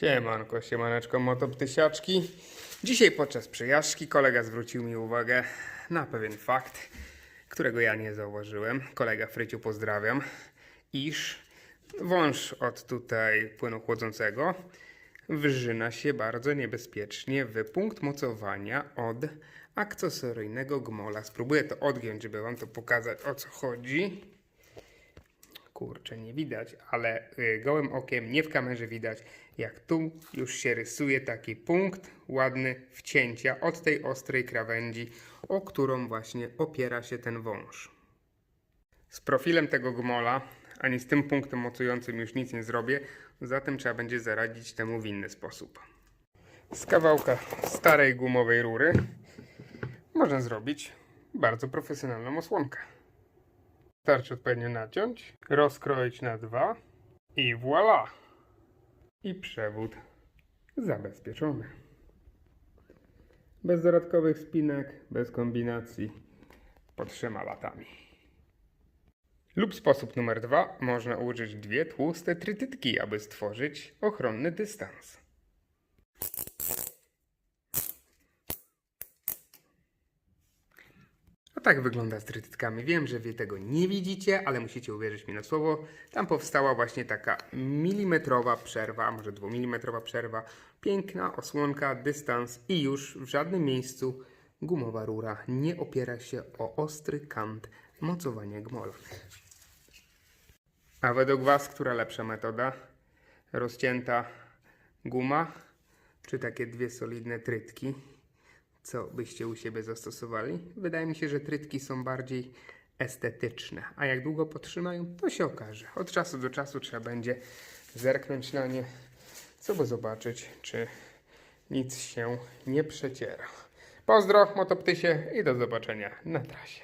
Siemanko, siemaneczko, motoptysiaczki. Dzisiaj podczas przejażdżki kolega zwrócił mi uwagę na pewien fakt, którego ja nie zauważyłem. Kolega Fryciu pozdrawiam, iż wąż od tutaj płynu chłodzącego wrzyna się bardzo niebezpiecznie w punkt mocowania od akcesoryjnego gmola. Spróbuję to odgiąć, żeby wam to pokazać o co chodzi. Kurczę, nie widać, ale y, gołym okiem, nie w kamerze widać, jak tu już się rysuje taki punkt ładny wcięcia od tej ostrej krawędzi, o którą właśnie opiera się ten wąż. Z profilem tego gmola, ani z tym punktem mocującym już nic nie zrobię, zatem trzeba będzie zaradzić temu w inny sposób. Z kawałka starej gumowej rury można zrobić bardzo profesjonalną osłonkę. Starczy odpowiednio naciąć, rozkroić na dwa i voilà! I przewód zabezpieczony. Bez dodatkowych spinek, bez kombinacji, pod trzema latami. Lub sposób numer dwa, można użyć dwie tłuste trytytki, aby stworzyć ochronny dystans. Tak wygląda z trytytkami. Wiem, że wy tego nie widzicie, ale musicie uwierzyć mi na słowo. Tam powstała właśnie taka milimetrowa przerwa, może dwumilimetrowa przerwa. Piękna osłonka, dystans i już w żadnym miejscu gumowa rura nie opiera się o ostry kant mocowania gmola. A według Was, która lepsza metoda? Rozcięta guma, czy takie dwie solidne trytki? Co byście u siebie zastosowali? Wydaje mi się, że trytki są bardziej estetyczne, a jak długo potrzymają, to się okaże. Od czasu do czasu trzeba będzie zerknąć na nie, co by zobaczyć, czy nic się nie przeciera. Pozdro, motoptysie i do zobaczenia na trasie.